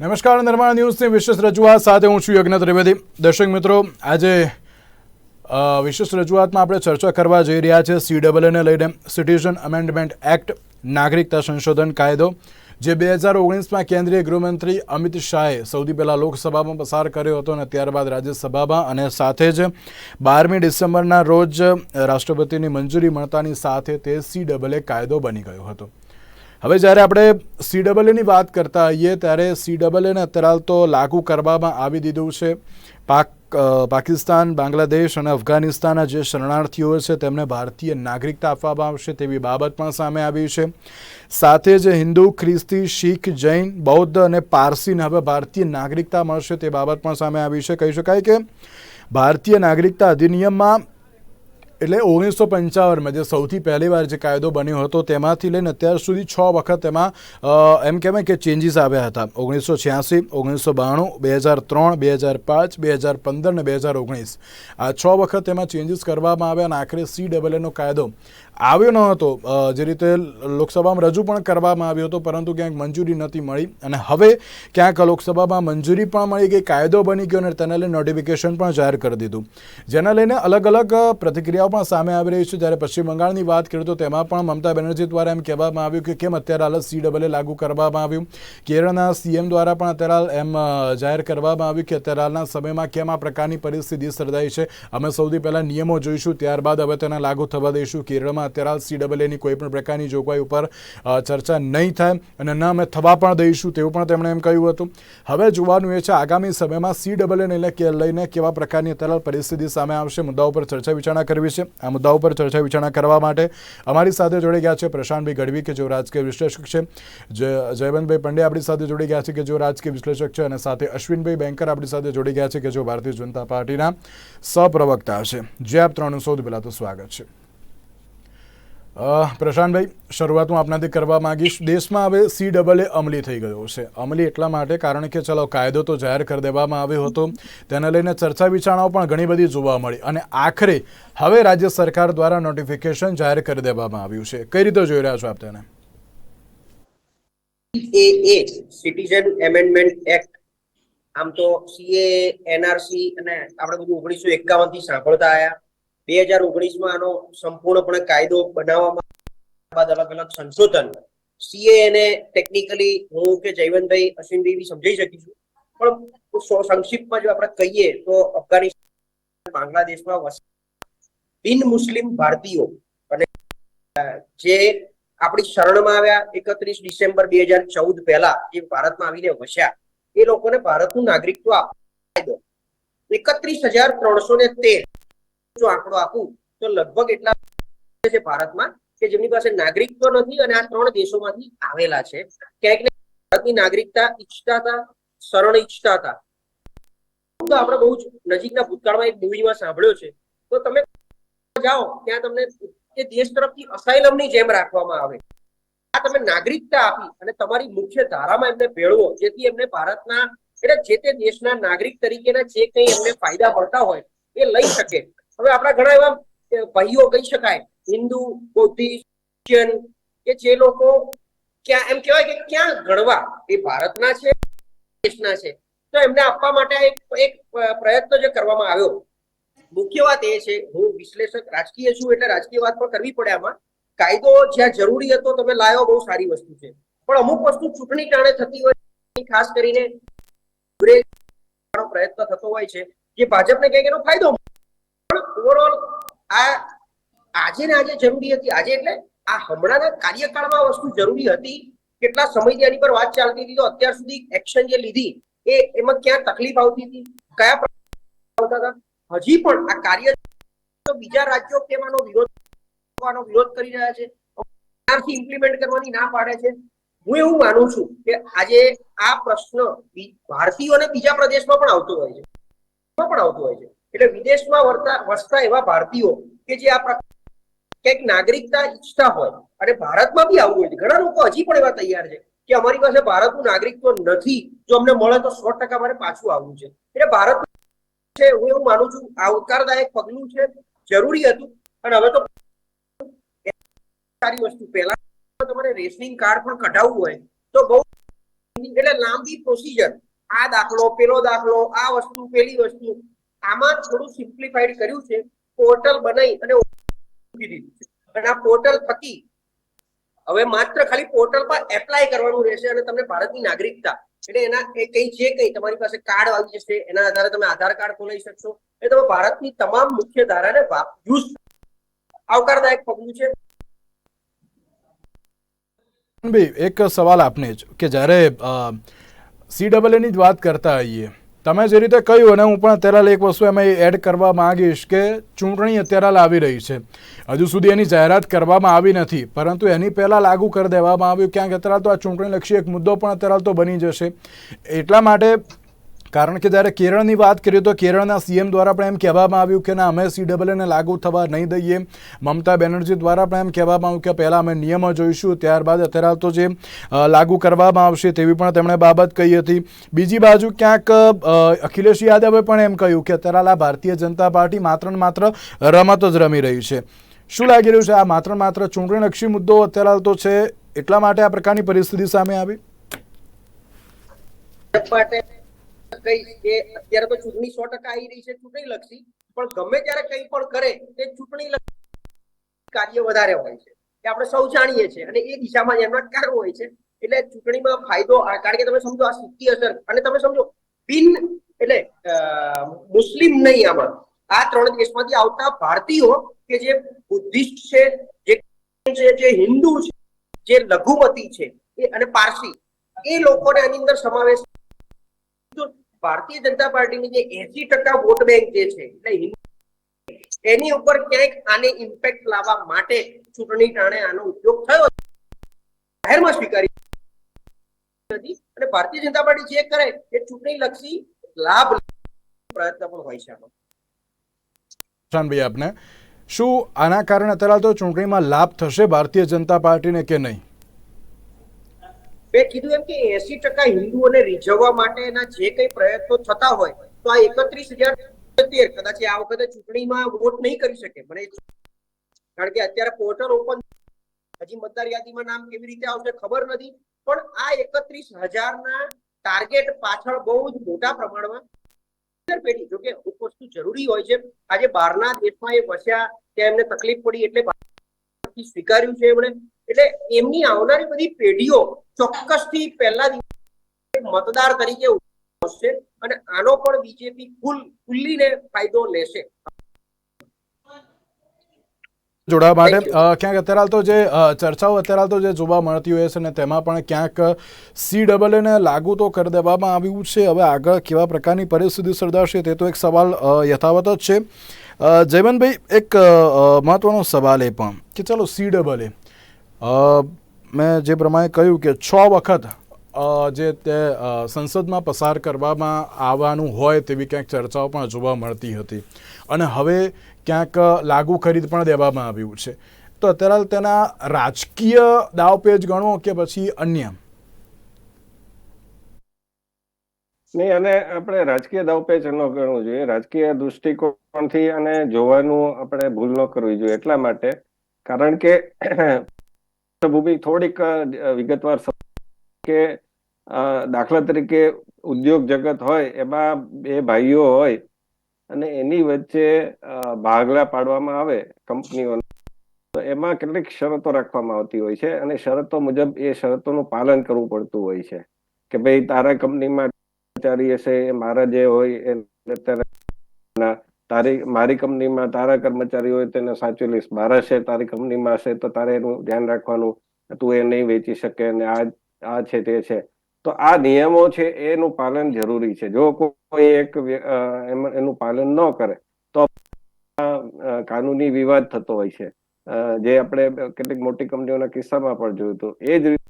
નમસ્કાર, નિર્માણ ન્યૂઝની વિશેષ રજૂઆત સાથે હું છું યજ્ઞ ત્રિવેદી. દર્શક મિત્રો, આજે વિશેષ રજૂઆતમાં આપણે ચર્ચા કરવા જઈ રહ્યા છે સી ડબલને લઈને. સિટીઝન અમેન્ડમેન્ટ એક્ટ નાગરિકતા સંશોધન કાયદો, જે બે હજાર ઓગણીસમાં કેન્દ્રીય ગૃહમંત્રી અમિત શાહે સૌથી પહેલાં લોકસભામાં પસાર કર્યો હતો અને ત્યારબાદ રાજ્યસભામાં અને સાથે જ બારમી ડિસેમ્બરના રોજ રાષ્ટ્રપતિની મંજૂરી મળતાની સાથે તે સી ડબલ કાયદો બની ગયો હતો. હવે જ્યારે આપણે સી ડબલની વાત કરતા હોઈએ ત્યારે સી ડબલને અત્યારે તો લાગુ કરવામાં આવી દીધું છે. પાક પાકિસ્તાન, બાંગ્લાદેશ અને અફઘાનિસ્તાનના જે શરણાર્થીઓ છે, તેમને ભારતીય નાગરિકતા આપવામાં આવશે તેવી બાબત પણ સામે આવી છે. સાથે જ હિન્દુ, ખ્રિસ્તી, શીખ, જૈન, બૌદ્ધ અને પારસીને હવે ભારતીય નાગરિકતા મળશે તે બાબત પણ સામે આવી છે. કહી શકાય કે ભારતીય નાગરિકતા અધિનિયમમાં એટલે ઓગણીસો પંચાવનમાં જે સૌથી પહેલી વાર જે કાયદો બન્યો હતો, તેમાંથી લઈને અત્યાર સુધી છ વખત એમાં એમ કહેવાય કે ચેન્જીસ આવ્યા હતા. ઓગણીસો છ્યાસી, ઓગણીસો બાણું, બે હજાર ત્રણ, બે હજાર પાંચ, બે હજાર પંદર ને બે હજાર ઓગણીસ. આ છ વખત એમાં ચેન્જીસ કરવામાં આવ્યા અને આખરે સી ડબલ એનો કાયદો. આવ્યો ન હતો જે રીતે લોકસભામાં રજૂ પણ કરવામાં આવ્યો હતો, પરંતુ ક્યાંક મંજૂરી નથી મળી. અને હવે ક્યાંક લોકસભામાં મંજૂરી પણ મળી ગઈ કાયદો બની ગયો અને તેને લઈને નોટિફિકેશન પણ જાહેર કરી દીધું. જેના લઈને અલગ અલગ પ્રતિક્રિયાઓ પણ સામે આવી રહી છે. જ્યારે પશ્ચિમ બંગાળની વાત કરીએ તો તેમાં પણ મમતા બેનર્જી દ્વારા એમ કહેવામાં આવ્યું કે કેમ અત્યારે હાલ સી ડબલ લાગુ કરવામાં આવ્યું. કેરળના સીએમ દ્વારા પણ અત્યારે હાલ એમ જાહેર કરવામાં આવ્યું કે અત્યારે હાલના સમયમાં કેમ આ પ્રકારની પરિસ્થિતિ સર્જાઈ છે. અમે સૌથી પહેલાં નિયમો જોઈશું, ત્યારબાદ હવે તેને લાગુ થવા દઈશું. કેરળમાં અત્યારે હાલ સી એની કોઈ પણ પ્રકારની જોગવાઈ ઉપર ચર્ચા નહીં થાય અને ન અમે થવા પણ દઈશું તેવું પણ તેમણે એમ કહ્યું હતું. હવે જોવાનું એ છે, આગામી સમયમાં સી ડબલ લઈને કેવા પ્રકારની અત્યારે પરિસ્થિતિ સામે આવશે મુદ્દાઓ પર ચર્ચા વિચારણા કરવી છે. આ મુદ્દાઓ પર ચર્ચા વિચારણા કરવા માટે અમારી સાથે જોડી ગયા છે પ્રશાંતભાઈ ગઢવી, કે જેઓ રાજકીય વિશ્લેષક છે. જય- જયવંતભાઈ પંડે આપણી સાથે જોડી ગયા છે, કે જેઓ રાજકીય વિશ્લેષક છે. અને સાથે અશ્વિનભાઈ બેંકર આપણી સાથે જોડી ગયા છે, કે જેઓ ભારતીય જનતા પાર્ટીના સપ્રવક્તા છે. જે આપ ત્રણ સૌથી પહેલાં તો સ્વાગત છે. પ્રશાંતભાઈ શરૂઆત હું આપનાથી કરવા માંગીશ. દેશમાં હવે સી ડબલ એ અમલી થઈ ગયો છે. અમલી એટલા માટે કારણ કે ચલો, કાયદો તો જાહેર કરી દેવામાં આવ્યો હતો. તેને લઈને ચર્ચા વિચારણાઓ પણ ઘણી બધી જોવા મળી. અને આખરે હવે રાજ્ય સરકાર દ્વારા નોટિફિકેશન જાહેર કરી દેવામાં આવ્યું છે. કઈ રીતે જોઈ રહ્યા છો આપ તેને? સીએએ સિટીઝન એમેન્ડમેન્ટ એક્ટ આમ તો સીએ એનઆરસી અને આપણે બધું ઓગણીસો એકાવનથી સાંભળતા આયા. બે હજાર ઓગણીસમાં આનો સંપૂર્ણપણે કાયદો બનાવવામાં બાદ અલગ અલગ સંશોધન સીએ એને ટેકનિકલી હું કે જયવંતભાઈ અશ્વિનભાઈ સમજાઈ શકીશું. પણ સંક્ષિપ્તમાં જો આપણે કહીએ તો અફઘાનિસ્તાન, બાંગ્લાદેશમાં વસ બિન મુસ્લિમ ભારતીયો અને જે આપણી શરણમાં આવ્યા એકત્રીસ ડિસેમ્બર બે હજાર ચૌદ પહેલા જે ભારતમાં આવીને વસ્યા, એ લોકોને ભારતનું નાગરિકત્વ આપવા એકત્રીસ હજાર ત્રણસો ને તેર જો આંકડો આપું, તો લગભગ એટલા છે ભારતમાં, કે જેમની પાસે નાગરિકત્વ નથી અને આ ત્રણ દેશોમાંથી આવેલા છે. ક્યાંક ભારતની નાગરિકતા ઈચ્છતા હતા, શરણ ઈચ્છતા હતા. તો આપણે બહુ જ નજીકના ભૂતકાળમાં એક મૂવીમાં સાંભળ્યો છે. તો તમે જાઓ, ત્યાં તમને એ દેશ તરફથી અસાયલમની જેમ રાખવામાં આવે. આ તમે નાગરિકતા આપી અને તમારી મુખ્ય ધારામાં એમને ભેળવો, જેથી એમને ભારતના, એટલે જે તે દેશના નાગરિક તરીકેના જે કંઈ એમને ફાયદા મળતા હોય, એ લઈ શકે. હવે આપણા ઘણા એવા ભાઈઓ કહી શકાય, હિન્દુ, બૌદ્ધિસ્ટ ક્રિશ્ચિયન કે જે લોકો ક્યાં, એમ કહેવાય કે ક્યાં ગણવા એ ભારતના છે, દેશના છે. તો એમને આપવા માટે એક પ્રયત્ન જે કરવામાં આવ્યો. મુખ્ય વાત એ છે, હું વિશ્લેષક રાજકીય છું, એટલે રાજકીય વાત પણ કરવી પડે આમાં. કાયદો જ્યાં જરૂરી હતો, તમે લાયો, બહુ સારી વસ્તુ છે. પણ અમુક વસ્તુ ચૂંટણી ટાણે થતી હોય ખાસ કરીને પ્રયત્ન થતો હોય છે, જે ભાજપને કંઈક એનો ફાયદો આ આજે ને આજે જરૂરી હતી. આજે એટલે આ હમણાંના કાર્યકાળમાં વસ્તુ જરૂરી હતી. કેટલા સમયથી આની પર વાત ચાલતી હતી તો અત્યાર સુધી એક્શન જે લીધી એ એમાં ક્યાં તકલીફ આવતી હતી? કયા આવતા હતા? હજી પણ આ કાર્ય તો બીજા રાજ્યો કેવાનો વિરોધ કરવાનો વિરોધ કરી રહ્યા છે. ત્યારથી ઇમ્પ્લિમેન્ટ કરવાની ના પાડે છે. હું એવું માનું છું કે આજે આ પ્રશ્ન ભારતીયોને બીજા પ્રદેશમાં પણ આવતો હોય છે. પણ આવતો હોય છે. એટલે વિદેશમાં વર્તા, વસતા એવા ભારતીયો કે જે આ કંઈક નાગરિકતા ઈચ્છતા હોય અને ભારતમાં બી આવવું હોય છે. ઘણા લોકો હજી પણ એવા તૈયાર છે કે અમારી પાસે ભારતનું નાગરિકત્વ નથી, જો અમને મળે તો સો ટકા મારે પાછું આવવું છે. એટલે ભારત છે હું એવું માનું છું આવકારદાયક પગલું છે, જરૂરી હતું. અને હવે તો સારી વસ્તુ. પહેલા તમારે રેશનિંગ કાર્ડ પણ કઢાવવું હોય તો બહુ એટલે લાંબી પ્રોસિજર આ દાખલો, પેલો દાખલો, આ વસ્તુ, પેલી વસ્તુ. આમાં થોડું સિમ્પ્લિફાઈડ કર્યું છે. પોર્ટલ બનાવી અને છે. અને આ પોર્ટલ થકી હવે માત્ર ખાલી પોર્ટલ પર એપ્લાય કરવાનું રહેશે અને તમને ભારતની નાગરિકતા, એટલે એના એ કઈ જે કઈ તમારી પાસે કાર્ડ આવી જશે, એના આધારે તમે આધાર કાર્ડ ખોલાવી શકશો. એ તમે ભારતની તમામ મુખ્ય ધારાને યુઝ આવકારદાયક પગલું છે. એક સવાલ આપને કે જ્યારે સી ડબલ એની જ વાત કરતા હોઈએ તમે જે રીતે કહ્યું, અને હું પણ અત્યારે એક વસ્તુ એમાં એડ કરવા માંગીશ કે ચૂંટણી અત્યારે આવી રહી છે. હજુ સુધી એની જાહેરાત કરવામાં આવી નથી, પરંતુ એની પહેલાં લાગુ કરી દેવામાં આવ્યું. ક્યાંક અત્યારે તો આ ચૂંટણીલક્ષી એક મુદ્દો પણ અત્યારે તો બની જશે. એટલા માટે કારણ કે જ્યારે કેરળની વાત કરીએ તો કેરળના સીએમ દ્વારા પણ એમ કહેવામાં આવ્યું કે ના, અમે સી ડબલને લાગુ થવા નહીં દઈએ. મમતા બેનર્જી દ્વારા પણ એમ કહેવામાં આવ્યું કે પહેલાં અમે નિયમો જોઈશું, ત્યારબાદ અત્યારે તો જે લાગુ કરવામાં આવશે તેવી પણ તેમણે બાબત કહી હતી. બીજી બાજુ ક્યાંક અખિલેશ યાદવે પણ એમ કહ્યું કે અત્યારે આ ભારતીય જનતા પાર્ટી માત્ર ને માત્ર રમત જ રમી રહી છે. શું લાગી રહ્યું છે? આ માત્ર માત્ર ચૂંટણીલક્ષી મુદ્દો અત્યારે તો છે, એટલા માટે આ પ્રકારની પરિસ્થિતિ સામે આવી? માટે કહીશ કે અત્યારે તો ચૂંટણી સો ટકા આવી રહી છે, ચૂંટણી લક્ષી. પણ ગમે ત્યારે કંઈ પણ કરે, તે ચૂંટણી કાર્ય વધારે હોય છે. કે આપણે સૌ જાણીએ છીએ અને એ દિશામાં એમના કાર્ય હોય છે. એટલે ચૂંટણીમાં ફાયદો કારણ કે તમે સમજો આ સીધી અસર, અને તમે સમજો, બિન એટલે મુસ્લિમ નહીં આમાં. આ ત્રણ દેશમાંથી આવતા ભારતીયો કે જે બુદ્ધિસ્ટ છે, જે જે હિન્દુ છે, જે લઘુમતી છે અને પારસી, એ લોકોને આની અંદર સમાવેશ ભારતીય જનતા પાર્ટીની જે એસી ટકા વોટ બેંક જે છે, એટલે એની ઉપર ક્યાંક આને ઇમ્પેક્ટ લાવવા માટે ચૂંટણી ટાણે આનો ઉપયોગ થયો જાહેરમાં સ્વીકારી નથી. અને ભારતીય જનતા પાર્ટી જે કરે એ ચૂંટણી લક્ષી લાભ પ્રયત્ન પણ હોય છે શાનભાઈ આપને શું આના કારણે અત્યારે તો ચૂંટણીમાં લાભ થશે ભારતીય જનતા પાર્ટીને કે નહીં? મેં કીધું એમ કે એસી ટકા હિન્દુઓને રીઝવવા માટેના જે કઈ પ્રયત્નો થતા હોય, તો આ એકત્રીસ હજાર તેર કદાચ આ વખતે ચૂંટણીમાં વોટ નહીં કરી શકે. મને કારણ કે અત્યારે પોર્ટલ ઓપન હજી મતદાર યાદીમાં નામ કેવી રીતે આવશે ખબર નથી, પણ આ એકત્રીસ હજારના ટાર્ગેટ પાછળ બહુ જ મોટા પ્રમાણમાં પેઢી. જોકે અમુક વસ્તુ જરૂરી હોય છે. આજે બહારના દેશમાં એ વસ્યા ત્યાં એમને તકલીફ પડી એટલે સ્વીકાર્યું છે એમણે. એટલે એમની આવનારી બધી પેઢીઓ ચોક્કસથી પહેલા મતદાર તરીકે હશે અને આનો પણ બીજેપી ફૂલ ખુલ્લીને ફાયદો લેશે. જોડાવા માટે ક્યાંક અત્યારે તો જે ચર્ચાઓ અત્યારે તો જે જોવા મળતી હોય છે ને તેમાં પણ ક્યાંક સી ડબલ એને લાગુ તો કરી દેવામાં આવ્યું છે. હવે આગળ કેવા પ્રકારની પરિસ્થિતિ સર્જાશે તે તો એક સવાલ યથાવત જ છે. જયવંતભાઈ એક મહત્વનો સવાલ એ પણ કે ચાલો સી ડબલ એ મેં જે પ્રમાણે કહ્યું કે છ વખત જે તે સંસદમાં પસાર કરવામાં આવવાનું હોય તેવી ક્યાંક ચર્ચાઓ પણ જોવા મળતી હતી. અને હવે ક્યાંક લાગુ ખરીદ પણ દેવામાં આવ્યું છે. તો અત્યારે તેના રાજકીય દાવપેજ ગણો કે પછી અન્ય? નહીં, અને આપણે રાજકીય દાવપેચ ન ગણવું જોઈએ. રાજકીય દૃષ્ટિકોણથી અને જોવાનું આપણે ભૂલ ન કરવી જોઈએ એટલા માટે. કારણ કે ભૂમિ થોડીક વિગતવાર કે દાખલા તરીકે ઉદ્યોગ જગત હોય, એમાં બે ભાઈઓ હોય અને એની વચ્ચે ભાગલા પાડવામાં આવે કંપનીઓ તો એમાં કેટલીક શરતો રાખવામાં આવતી હોય છે અને શરતો મુજબ એ શરતોનું પાલન કરવું પડતું હોય છે. કે ભાઈ તારા કંપનીમાં કર્મચારી હશે, એ મારા જે હોય, એ તારા, મારી કંપનીમાં તારા કર્મચારી હોય તેને સાચવી લઈશ. મારા છે તારી કંપનીમાં હશે તો તારે એનું ધ્યાન રાખવાનું. તું એ નહીં વેચી શકે અને આ આ છે તે છે. તો આ નિયમો છે એનું પાલન જરૂરી છે. જો કોઈ એક એનું પાલન ન કરે, તો કાનૂની વિવાદ થતો હોય છે. જે આપણે કેટલીક મોટી કંપનીઓના કિસ્સામાં પણ જોયું હતું. એ જ રીતે,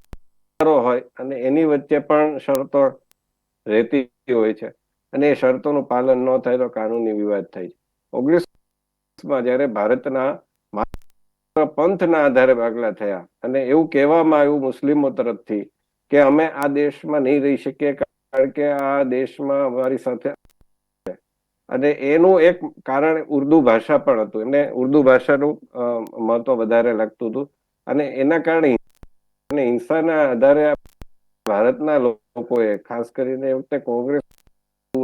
હોય અને એની વચ્ચે પણ શરતો રહેતી હોય છે. અને એ શરતોનું પાલન ન થાય તો કાનૂની વિવાદ થાય છે. ઓગણીસમાં જ્યારે ભારતના પંથના આધારે ભાગલા થયા અને એવું કહેવામાં આવ્યું મુસ્લિમો તરફથી કે અમે આ દેશમાં નહીં રહી શકીએ કારણ કે આ દેશમાં અમારી સાથે અને એનું એક કારણ ઉર્દુ ભાષા પણ હતું. એમને ઉર્દુ ભાષાનું મહત્વ વધારે લાગતું હતું. અને એના કારણે હિંસાના આધારે ભારતના લોકોએ, ખાસ કરીને એ વખતે કોંગ્રેસ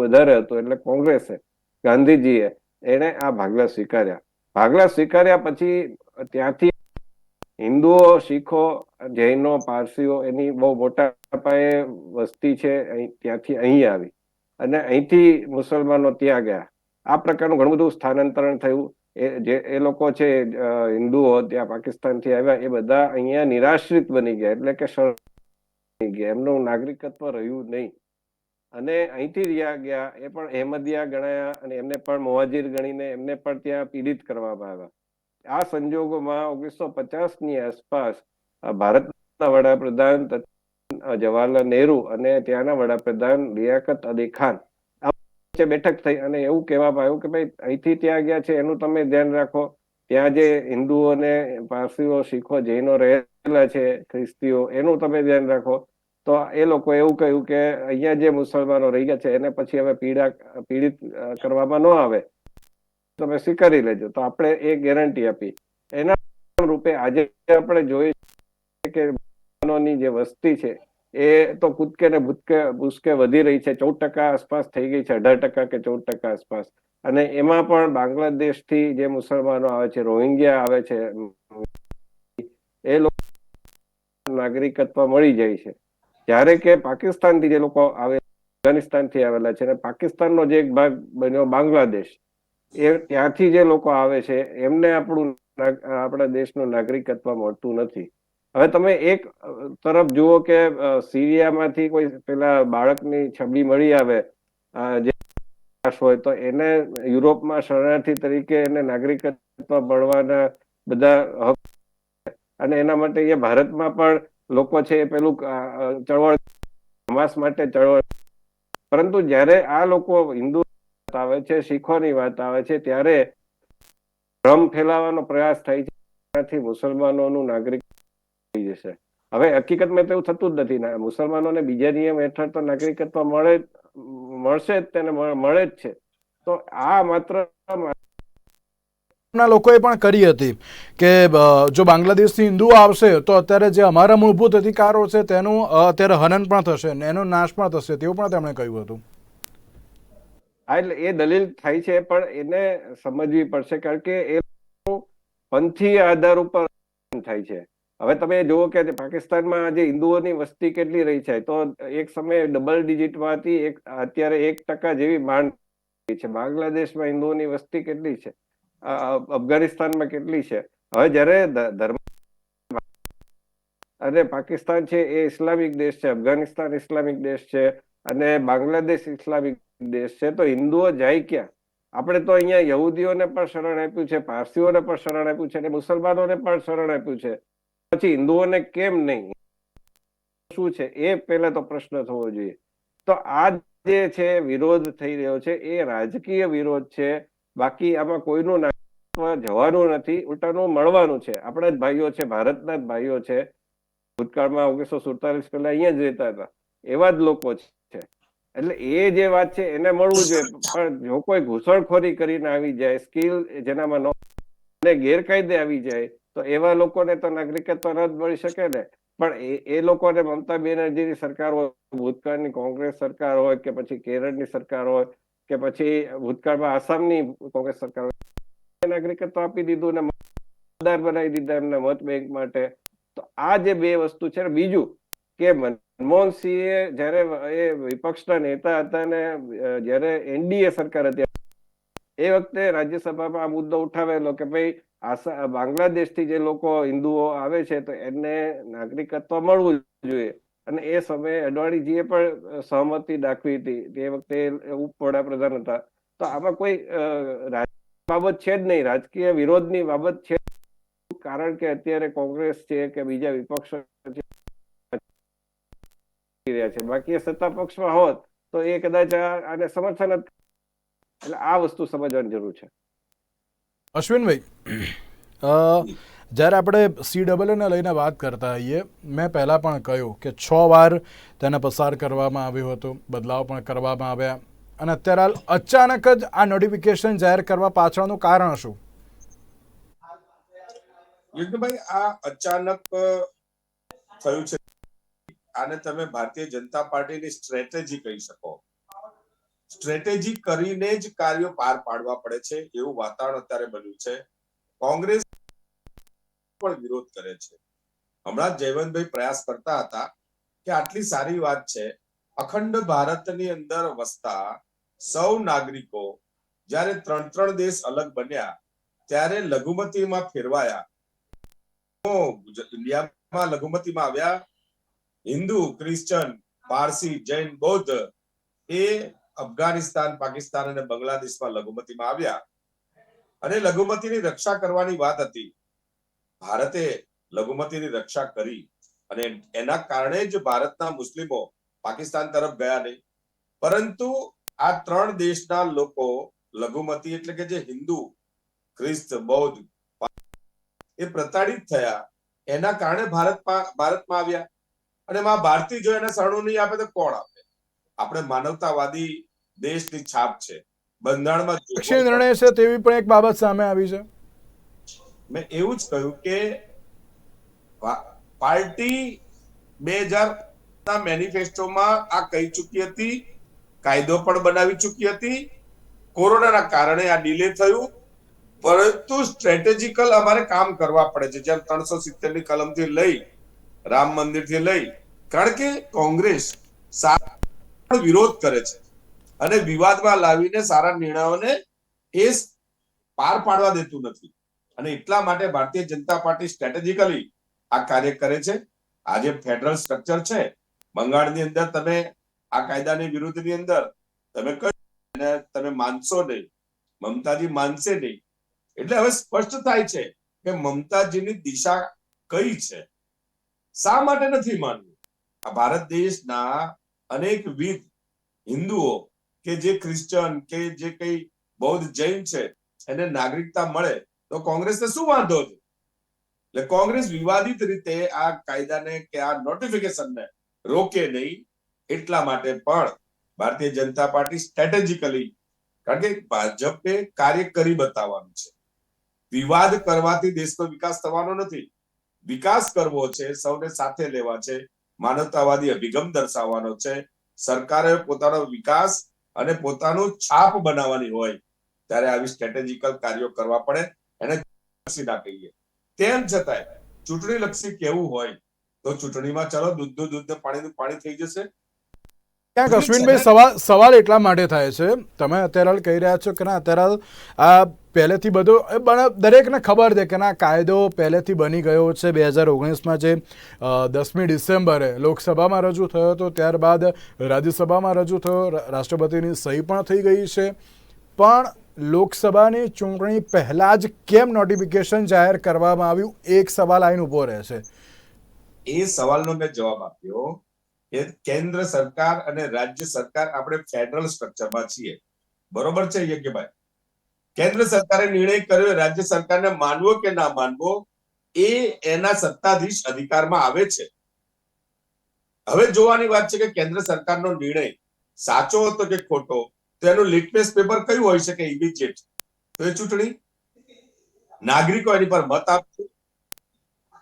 વધારે હતો એટલે કોંગ્રેસે ગાંધીજીએ એને આ ભાગલા સ્વીકાર્યા. ભાગલા સ્વીકાર્યા પછી ત્યાંથી હિન્દુઓ, શીખો, જૈનો, પારસીઓ એની બહુ મોટા પાયે વસ્તી છે ત્યાંથી અહીં આવી. અને અહીંથી મુસલમાનો ત્યાં ગયા. આ પ્રકારનું ઘણું બધું સ્થાનાંતરણ થયું. એ જે, એ લોકો છે હિન્દુઓ ત્યાં પાકિસ્તાનથી આવ્યા, એ બધા અહીંયા નિરાશ્રિત બની ગયા. એટલે કે બની ગયા. એમનું નાગરિકત્વ રહ્યું નહીં. અને અહીંથી રહ્યા ગયા, એ પણ અહેમદિયા ગણાયા અને એમને પણ મોહાજીર ગણીને એમને પણ ત્યાં પીડિત કરવામાં આવ્યા. આ સંજોગોમાં ઓગણીસો પચાસની આસપાસ ભારતના વડાપ્રધાન જવાહરલાલ નહેરુ અને ત્યાંના વડાપ્રધાન લિયાકત અલી ખાન બેઠક થઈ અને એવું કહેવામાં આવ્યું કે ભાઈ અહીંથી ત્યાં ગયા છે, એનું તમે ધ્યાન રાખો. ત્યાં જે હિન્દુઓ ને પારસીઓ, શીખો, જૈનો રહેલા છે, ખ્રિસ્તીઓ, એનું તમે ધ્યાન રાખો. તો એ લોકો એવું કહ્યું કે અહીંયા જે મુસલમાનો રહી ગયા છે, એને પછી હવે પીડા, પીડિત કરવામાં ન આવે. તમે સ્વીકારી લેજો. તો આપણે એ ગેરંટી આપી. એના રૂપે આજે આપણે જોઈએ કે મુસલમાનોની જે વસ્તી છે, એ તો કૂદકે ને ભૂતકે, ભૂસકે વધી રહી છે. ચૌદ ટકા આસપાસ થઈ ગઈ છે, અઢાર ટકા કે ચૌદ ટકા આસપાસ. અને એમાં પણ બાંગ્લાદેશથી જે મુસલમાનો આવે છે, રોહિંગ્યા આવે છે, એ લોકો નાગરિકત્વ મળી જાય છે. જ્યારે કે પાકિસ્તાનથી જે લોકો આવે, અફઘાનિસ્તાનથી આવેલા છે અને પાકિસ્તાનનો જે એક ભાગ બન્યો બાંગ્લાદેશ, એ ત્યાંથી જે લોકો આવે છે, એમને આપણું આપણા દેશનું નાગરિકત્વ મળતું નથી. હવે તમે એક તરફ જુઓ કે સિરિયામાંથી કોઈ પેલા બાળકની છબી મળી આવે જે હોય, તો એને યુરોપમાં શરણાર્થી તરીકે એને નાગરિકત્વ મળવાના બધા હક અને એના માટે અહીંયા ભારતમાં પણ લોકો છે એ પેલું ચળવળ હમાસ માટે ચળવળ પરંતુ જ્યારે આ લોકો હિન્દુ આવે છે, શીખોની વાત આવે છે, ત્યારે ભ્રમ ફેલાવાનો પ્રયાસ થાય છે, ત્યાંથી મુસલમાનોનું નાગરિક થઈ જશે. હવે હકીકતમાં તો એવું થતું જ નથી. મુસલમાનોને બીજા નિયમ હેઠળ તો નાગરિકત્વ મળે, મળશે જ તેને, મળે જ છે. તો આ માત્ર ના લોકોએ પણ કરી હતી કે જો બાંગ્લાદેશથી હિન્દુઓ આવશે, તો અત્યારે જે અમારા મૂળભૂત અધિકારો છે તેનું અત્યારે હનન પણ થશે ને એનો નાશ પણ થશે તેવું પણ તેમણે કહ્યું હતું. હા, એટલે એ દલીલ થાય છે, પણ એને સમજવી પડશે, કારણ કે એ પંથીય આધાર ઉપર થાય છે. હવે તમે જુઓ કે પાકિસ્તાનમાં આજે હિન્દુઓની વસ્તી કેટલી રહી છે, તો એક સમયે ડબલ ડિજિટમાં હતી એક, અત્યારે એક ટકા જેવી માંડ છે. બાંગ્લાદેશમાં હિન્દુઓની વસ્તી કેટલી છે? અફઘાનિસ્તાનમાં કેટલી છે? હવે જ્યારે ધર્મ, અને પાકિસ્તાન છે એ ઇસ્લામિક દેશ છે, અફઘાનિસ્તાન ઇસ્લામિક દેશ છે, અને બાંગ્લાદેશ ઇસ્લામિક દેશ છે, તો હિન્દુઓ જાય ક્યાં? આપણે તો અહીંયા યહૂદીઓને પણ શરણ આપ્યું છે, પારસીઓને પણ શરણ આપ્યું છે, અને મુસલમાનોને પણ શરણ આપ્યું છે. પછી હિન્દુઓને કેમ નહીં? શું છે? એ પહેલા તો પ્રશ્ન થવો જોઈએ. તો આ જે છે વિરોધ થઈ રહ્યો છે, એ રાજકીય વિરોધ છે બાકી આમાં કોઈનું જવાનું નથી, ઉલટાનું મળવાનું છે. આપણા જ ભાઈઓ છે, ભારતના જ ભાઈઓ છે. ભૂતકાળમાં ઓગણીસો સુડતાલીસ પહેલા અહીંયા જ રહેતા હતા. એવા જ લોકો છે. એટલે એ જે વાત છે, એને મળવું જોઈએ. પણ જો કોઈ ઘૂસણખોરી કરીને આવી જાય, સ્કિલ જેનામાં ન ગેરકાયદે આવી જાય, તો એવા લોકોને તો નાગરિકત્વ ન જ મળી શકે ને. પણ એ લોકોને મમતા બેનર્જીની સરકાર હોય, ભૂતકાળની કોંગ્રેસ સરકાર હોય કે પછી કેરળની સરકાર હોય કે પછી ભૂતકાળમાં આસામની કોંગ્રેસ સરકાર નાગરિકત્વ આપી દીધું ને મતદાર બનાવી દીધા એમના મત બેંક માટે. તો આ જે બે વસ્તુ છે બીજું કે મનમોહન સિંહે જ્યારે એ વિપક્ષના નેતા હતા ને જ્યારે એનડીએ સરકાર હતી, એ વખતે રાજ્યસભામાં આ મુદ્દો ઉઠાવેલો કે ભાઈ આસા, બાંગ્લાદેશથી જે લોકો હિન્દુઓ આવે છે, તો એને નાગરિકત્વ મળવું જોઈએ. અને એ સમયે અડવાણીજીએ પણ સહમતિ દાખવી હતી. તે વખતે ઉપ વડાપ્રધાન હતા. તો આમાં કોઈ બાબત છે જ નહીં. રાજકીય વિરોધની બાબત છે કારણ કે અત્યારે કોંગ્રેસ છે કે બીજા વિપક્ષ રહ્યા છે. બાકી સત્તા પક્ષમાં હોત તો એ કદાચ આને સમર્થન એટલે આ વસ્તુ સમજવાની જરૂર છે. અશ્વિનભાઈ જ્યારે આપણે સી ડબલને લઈને વાત કરતા હોઈએ મેં પહેલાં પણ કહ્યું કે છ વાર તેને પસાર કરવામાં આવ્યું હતું, બદલાવ પણ કરવામાં આવ્યા. અને અત્યારે હાલ અચાનક જ આ નોટિફિકેશન જાહેર કરવા પાછળનું કારણ શું? યુદ્ધભાઈ, આ અચાનક થયું છે. આને તમે ભારતીય જનતા પાર્ટીની સ્ટ્રેટેજી કહી શકો. સ્ટ્રેટેજી કરીને જ કાર્યો પાર પાડવા પડે છે, એવું વાતાવરણ અત્યારે બન્યું છે. કોંગ્રેસ પણ વિરોધ કરે છે. હમણાં જયવંતભાઈ પ્રયાસ કરતા હતા કે આટલી સારી વાત છે. અખંડ ભારતની અંદર વસતા સૌ નાગરિકો જ્યારે ત્રણ ત્રણ દેશ અલગ બન્યા ત્યારે લઘુમતીમાં ફેરવાયા. ઇન્ડિયામાં લઘુમતીમાં આવ્યા. હિન્દુ ક્રિશ્ચન પારસી, જૈન, બૌદ્ધ એ અફઘાનિસ્તાન, પાકિસ્તાન અને બાંગ્લાદેશમાં લઘુમતીમાં આવ્યા. અને લઘુમતીની રક્ષા કરવાની વાત હતી. ભારતે લઘુમતીની રક્ષા કરી અને એના કારણે જ ભારતના મુસ્લિમો પાકિસ્તાન તરફ ગયા નહીં. પરંતુ આ ત્રણ દેશના લોકો, લઘુમતી એટલે કે જે હિન્દુ, ખ્રિસ્ત, બૌદ્ધ એ પ્રતાડિત થયા. એના કારણે ભારતમાં ભારતમાં આવ્યા. અને માં ભારતી જો એને સણું નહીં આપે તો કોણ આપે? આપણે માનવતાવાદી દેશની છાપ છે. બંધારણમાં દક્ષિણ નિર્ણય છે તેવી પણ એક બાબત સામે આવી છે. મેં એવું જ કહ્યું કે પાર્ટી બે હજાર ના મેનિફેસ્ટોમાં આ કહી ચૂકી હતી, કાયદો પણ બનાવી ચૂકી હતી, કોરોનાના કારણે આ ડિલે થયું, પરંતુ સ્ટ્રેટેજિકલ અમારે કામ કરવા પડે છે. જેમ ત્રણસો સિત્તેરની કલમથી લઈ, રામ મંદિરથી લઈ, કારણ કે કોંગ્રેસ વિરોધ કરે છે અને વિવાદમાં લાવીને સારા નિર્ણયોને એ પાર પાડવા દેતું નથી. અને એટલા માટે ભારતીય જનતા પાર્ટી સ્ટ્રેટેજિકલી આ કાર્ય કરે છે. આજે ફેડરલ સ્ટ્રક્ચર છે, બંગાળની અંદર તમે આ કાયદાની વિરુદ્ધની અંદર તમે અને તમે માનશો નહીં, મમતાજી માનશે નહીં. એટલે હવે સ્પષ્ટ થાય છે કે મમતાજીની દિશા કઈ છે? શા માટે નથી માનવું? આ ભારત દેશના અનેકવિધ હિન્દુઓ કે જે ક્રિશ્ચન કે જે કઈ બૌદ્ધ જૈન છે, એને નાગરિકતા મળે તો કોંગ્રેસને શું વાંધો છે? એટલે કોંગ્રેસ વિવાદિત રીતે આ કાયદાને કે આ નોટિફિકેશનને રોકે નહીં એટલા માટે પણ ભારતીય જનતા પાર્ટી સ્ટ્રેટેજિકલી કારણ કે ભાજપે કાર્ય કરી બતાવવાનું છે. વિવાદ કરવાથી દેશનો વિકાસ થવાનો નથી. વિકાસ કરવો છે, સૌને સાથે લેવા છે, માનવતાવાદી અભિગમ દર્શાવવાનો છે. સરકારે પોતાનો વિકાસ અને પોતાનું છાપ બનાવવાની હોય ત્યારે આવી સ્ટ્રેટેજિકલ કાર્યો કરવા પડે. એને લક્ષી ના કહીએ. તેમ છતાંય ચૂંટણી લક્ષી કેવું હોય તો ચૂંટણીમાં ચાલો દૂધ ને પાણીનું પાણી થઈ જશે. ક્યાંક અશ્વિનભાઈ સવાલ સવાલ એટલા માટે થાય છે. તમે અત્યારે હાલ કહી રહ્યા છો કે ના અત્યારે હાલ આ પહેલેથી બધું દરેકને ખબર છે કે ના કાયદો પહેલેથી બની ગયો છે. બે હજાર ઓગણીસમાં જે દસમી ડિસેમ્બરે લોકસભામાં રજૂ થયો હતો ત્યારબાદ રાજ્યસભામાં રજૂ થયો. રાષ્ટ્રપતિની સહી પણ થઈ ગઈ છે. પણ લોકસભાની ચૂંટણી પહેલાં જ કેમ નોટિફિકેશન જાહેર કરવામાં આવ્યું? એક સવાલ આવીને ઊભો રહે છે. એ સવાલનો મેં જવાબ આપ્યો કે કેન્દ્ર સરકાર અને રાજ્ય સરકાર આપણે ફેડરલ સ્ટ્રક્ચરમાં છીએ. બરોબર છે, યજ્ઞભાઈ? કેન્દ્ર સરકારે નિર્ણય કર્યો, રાજ્ય સરકારને માનવો કે ના માનવો, એ એના સત્તાધીશ અધિકારમાં આવે છે. હવે જોવાની વાત છે કે કેન્દ્ર સરકારનો નિર્ણય સાચો હતો કે ખોટો? તો એનું લિટમેસ પેપર કયું હોઈ શકે ઇમિડિયેટ તો એ ચૂંટણી? નાગરિકો એની પર મત આપશે.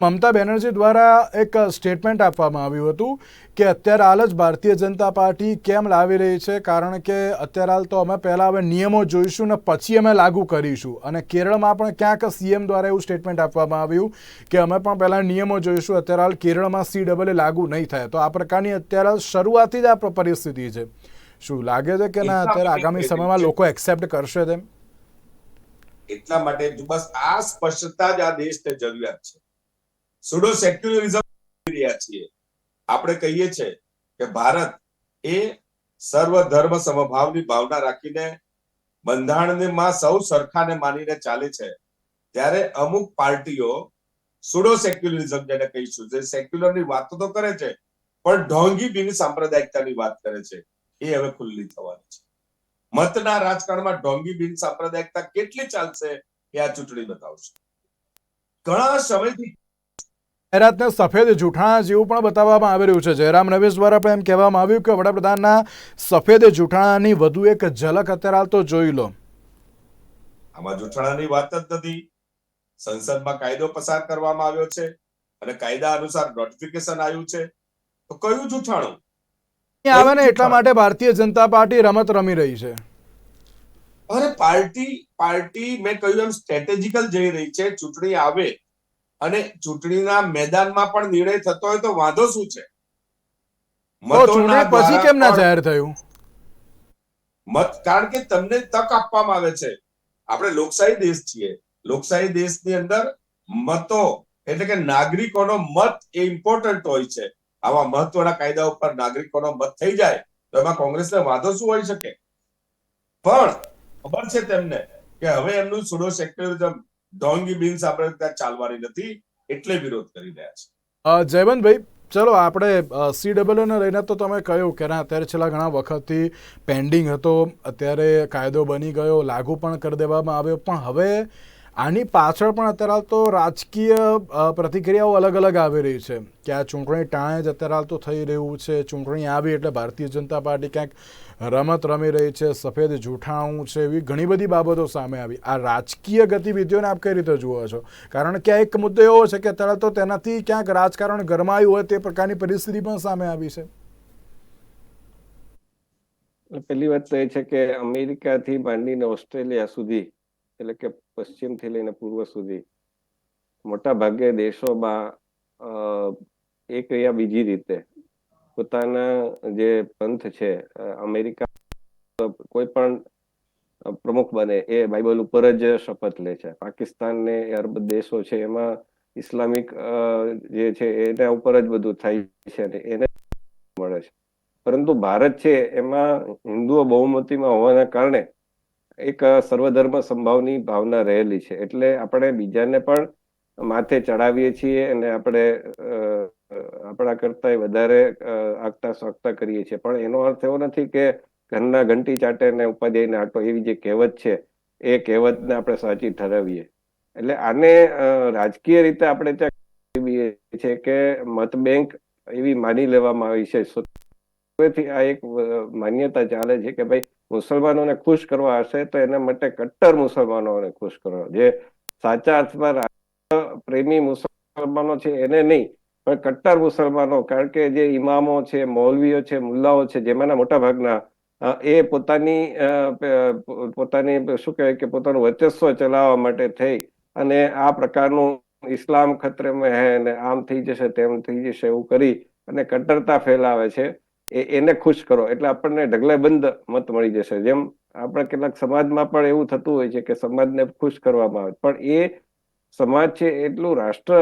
મમતા બેનર્જી દ્વારા એક સ્ટેટમેન્ટ આપવામાં આવ્યું હતું કે અત્યારે હાલ જ ભારતીય જનતા પાર્ટી કેમ લાવી રહી છે? કારણ કે અત્યારે હાલ તો અમે પહેલાં હવે નિયમો જોઈશું ને પછી અમે લાગુ કરીશું. અને કેરળમાં પણ ક્યાંક સીએમ દ્વારા એવું સ્ટેટમેન્ટ આપવામાં આવ્યું કે અમે પણ પહેલાં નિયમો જોઈશું. અત્યારે હાલ કેરળમાં સી ડબલ લાગુ નહીં થાય. તો આ પ્રકારની અત્યારે શરૂઆતથી શરૂઆતી જ આ પરિસ્થિતિ છે. શું લાગે છે કે ના? અત્યારે આગામી સમયમાં લોકો એક્સેપ્ટ કરશે તેમ? એટલા માટે બસ આ સ્પષ્ટતા જ આ દેશને જરૂરિયાત છે. સુડો સેક્યુલરિઝમ રહ્યા છીએ. આપણે કહીએ છીએ કે ભારત એ સર્વ ધર્મ સમભાવની ભાવના રાખીને બંધારણમાં સૌ સરખાને માનીને ચાલે છે. ત્યારે અમુક પાર્ટીઓ સુડો સેક્યુલરિઝમ જેને કહીશું જે સેક્યુલરની વાતો તો કરે છે પણ ઢોંગી બિન સાંપ્રદાયિકતાની વાત કરે છે. એ હવે ખુલ્લી થવાની છે. મતના રાજકારણમાં ઢોંગી બિન સાંપ્રદાયિકતા કેટલી ચાલશે એ આ ચૂંટણી બતાવશે. ઘણા સમયથી જાહેરાતને સફેદ જૂઠાણા જેવું પણ બતાવવામાં આવી રહ્યું છે. જયરામ રમેશ દ્વારા પણ એમ કહેવામાં આવ્યું કે વડાપ્રધાનના સફેદ જૂઠાણાની વધુ એક ઝલક અત્યારે હાલ તો જોઈ લો. આમાં જૂઠાણાની વાત જ નથી. સંસદમાં કાયદો પસાર કરવામાં આવ્યો છે અને કાયદા અનુસાર નોટિફિકેશન આવ્યું છે. તો કયું જૂઠાણું? આવે ને એટલા માટે ભારતીય જનતા પાર્ટી રમત રમી રહી છે. અરે પાર્ટી પાર્ટી મેં કહ્યું એમ સ્ટ્રેટેજિકલ જઈ રહી છે ચૂંટણી આવે અને ચૂંટણીના મેદાનમાં પણ નિર્ણય થતો હોય તો વાંધો શું છે? પછી કેમ ના જાહેર થયું? મત કારણ કે તમને તક આપવામાં આવે છે. આપણે લોકશાહી દેશ છીએ. લોકશાહી દેશની અંદર મતો એટલે કે નાગરિકોનો મત એ ઇમ્પોર્ટન્ટ હોય છે. આવા મહત્વના કાયદા ઉપર નાગરિકોનો મત થઈ જાય, તો એમાં કોંગ્રેસને વાંધો શું હોઈ શકે? પણ ખબર છે તેમને કે હવે એમનું સુડો સેક્ટરિઝમ ડોંગી બિન્સ આપણે ત્યાં ચાલવાની નથી, એટલે વિરોધ કરી રહ્યા છે. જયવંતભાઈ, ચલો, આપણે સી ડબલ લઈને તો તમે કહ્યું કે અત્યારે છેલ્લા ઘણા વખતથી પેન્ડિંગ હતો, અત્યારે કાયદો બની ગયો, લાગુ પણ કરી દેવામાં આવ્યો, પણ હવે આની પાછળ પણ અત્યારે હાલ તો રાજકીય પ્રતિક્રિયાઓ અલગ અલગ આવી રહી છે. કે આ ચૂંટણી ટાણે જ અત્યારે હાલ તો થઈ રહ્યું છે. ચૂંટણી આવી એટલે ભારતીય જનતા પાર્ટી ક્યાંક રમત રમી રહી છે, સફેદ જૂઠાણું છે એવી ઘણી બધી બાબતો સામે આવી. આ રાજકીય ગતિવિધિઓને આપ કઈ રીતે જુઓ છો? કારણ કે એક મુદ્દો એવો છે કે અત્યારે તો તેનાથી ક્યાંક રાજકારણ ગરમાયું હોય તે પ્રકારની પરિસ્થિતિ પણ સામે આવી છે. પહેલી વાત તો એ છે કે અમેરિકાથી માંડીને ઓસ્ટ્રેલિયા સુધી એટલે કે પશ્ચિમથી લઈને પૂર્વ સુધી. મોટા ભાગે દેશોમાં એક યા બીજી રીતે. પોતાના જે પંથ છે અમેરિકા કોઈ પણ પ્રમુખ બને, એ બાઇબલ ઉપર જ શપથ લે છે. પાકિસ્તાન ને અરબ દેશો છે, એમાં ઇસ્લામિક જે છે, એના ઉપર જ બધું થાય છે અને એને મળે છે. પરંતુ ભારત છે, એમાં હિન્દુઓ બહુમતીમાં હોવાના કારણે એક સર્વધર્મ સંભાવની ભાવના રહેલી છે. એટલે આપણે બીજાને પણ માથે ચડાવીએ છીએ અને આપણે આપણા કરતા વધારે આગતા સ્વાગતા કરીએ છીએ. પણ એનો અર્થ એવો નથી કે ઘરના ઘંટી ચાટે ને ઉપાધ્યાયને આટો એવી જે કહેવત છે, એ કહેવતને આપણે સાચી ઠરાવીએ. એટલે આને રાજકીય રીતે આપણે ત્યાં છે કે મત બેંક એવી માની લેવામાં આવી છે. આ એક માન્યતા ચાલે છે કે ભાઈ મુસલમાનોને ખુશ કરવા હશે, તો એના માટે કટ્ટર મુસલમાનોને ખુશ કરવા. જે સાચા અર્થમાં પ્રેમી મુસલમાનો છે, એને નહીં, પણ કટ્ટર મુસલમાનો, કારણ કે જે ઇમામો છે, મૌલવીઓ છે, મુલ્લાઓ છે, જેમાંના મોટા ભાગના એ પોતાની પોતાની, શું કહેવાય કે, પોતાનું વર્ચસ્વ ચલાવવા માટે થઈ. અને આ પ્રકારનું ઇસ્લામ ખતરેમાં હે અને આમ થઈ જશે, તેમ થઈ જશે, એવું કરી અને કટ્ટરતા ફેલાવે છે. એને ખુશ કરો. એટલે આપણને ઢગલેબંધ મત મળી જશે. જેમ આપણા કેટલાક સમાજમાં પણ એવું થતું હોય છે કે સમાજને ખુશ કરવામાં આવે. પણ એ સમાજ છે એટલું રાષ્ટ્ર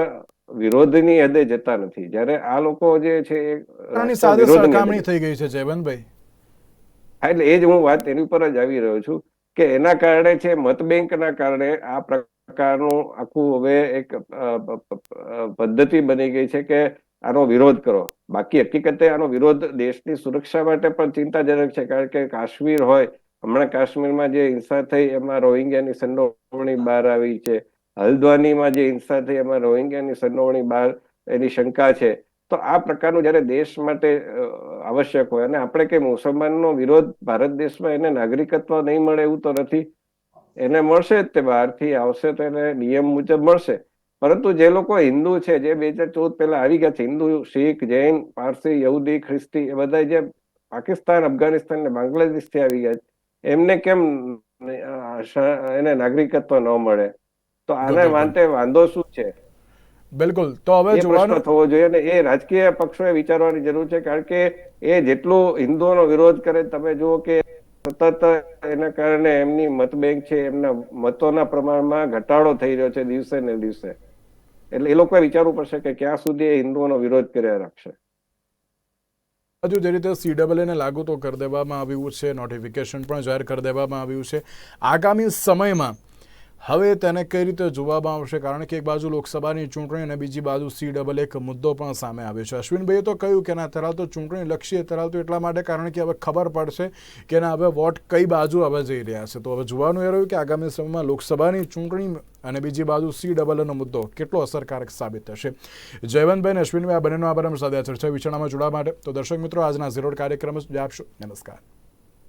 વિરોધની હદે જતા નથી. જ્યારે આ લોકો જે છે એ સરખામણી થઈ ગઈ છે જયવંતભાઈ. હા, એટલે એ જ હું વાત એની ઉપર જ આવી રહ્યો છું કે એના કારણે છે મત બેંકના કારણે આ પ્રકારનું આખું હવે એક પદ્ધતિ બની ગઈ છે કે આનો વિરોધ કરો. બાકી હકીકતે આનો વિરોધ દેશની સુરક્ષા માટે પણ ચિંતાજનક છે, કારણ કે કાશ્મીર હોય, હમણાં કાશ્મીરમાં જે હિંસા થઈ, એમાં રોહિંગ્યાની સંડોવણી બહાર આવી છે. હલ્દ્વાનીમાં જે હિંસા થઈ, એમાં રોહિંગ્યાની સંડોવણી બહાર, એની શંકા છે. તો આ પ્રકારનું જ્યારે દેશ માટે આવશ્યક હોય અને આપણે કે મુસલમાનનો વિરોધ ભારત દેશમાં એને નાગરિકત્વ નહીં મળે એવું તો નથી. એને મળશે જ તે બહારથી આવશે તો એને નિયમ મુજબ મળશે. પરંતુ જે લોકો હિન્દુ છે જે બે હજાર ચૌદ પહેલા આવી ગયા છે હિન્દુ શીખ જૈન પારસી યહૂદી ખ્રિસ્તી એ બધા જે પાકિસ્તાન અફઘાનિસ્તાન ને બાંગ્લાદેશથી આવી ગયા છે એમને કેમ એને નાગરિકત્વ ન મળે? તો આને. માટે વાંધો શું છે? બિલકુલ. તો હવે જોવાનું થવો જોઈએ અને એ રાજકીય પક્ષોએ વિચારવાની જરૂર છે કારણ કે એ જેટલું હિન્દુઓનો વિરોધ કરે તમે જુઓ કે સતત એના કારણે એમની મત બેંક છે એમના મતોના પ્રમાણમાં ઘટાડો થઈ રહ્યો છે દિવસે ને દિવસે. એટલે એ લોકોએ વિચારવું પડશે કે ક્યાં સુધી એ હિન્દુઓનો વિરોધ કર્યા રાખશે. હજુ જે રીતે સીડબલએને લાગુ તો કરી દેવામાં આવ્યું છે નોટિફિકેશન પણ જાહેર કરી દેવામાં આવ્યું છે. આગામી સમયમાં હવે તેને કઈ રીતે જોવામાં આવશે? કારણ કે એક બાજુ લોકસભાની ચૂંટણી અને બીજી બાજુ સી ડબલ એક મુદ્દો પણ સામે આવ્યો છે. અશ્વિનભાઈએ તો કહ્યું કે ના ધરાવતો ચૂંટણી લક્ષી ધરાવતું એટલા માટે કારણ કે હવે ખબર પડશે કે ના, હવે વોટ કઈ બાજુ હવે જઈ રહ્યા છે. તો હવે જોવાનું એ રહ્યું કે આગામી સમયમાં લોકસભાની ચૂંટણી અને બીજી બાજુ સી ડબલનો મુદ્દો કેટલો અસરકારક સાબિત થશે? જયવંતભાઈ અને અશ્વિનભાઈ, આ બંનેનો આભાર. અમે સાથે ચર્ચા વિચારણામાં જોડાવા માટે. તો દર્શક મિત્રો, આજના ઝીરો કાર્યક્રમ જ આપશો નમસ્કાર.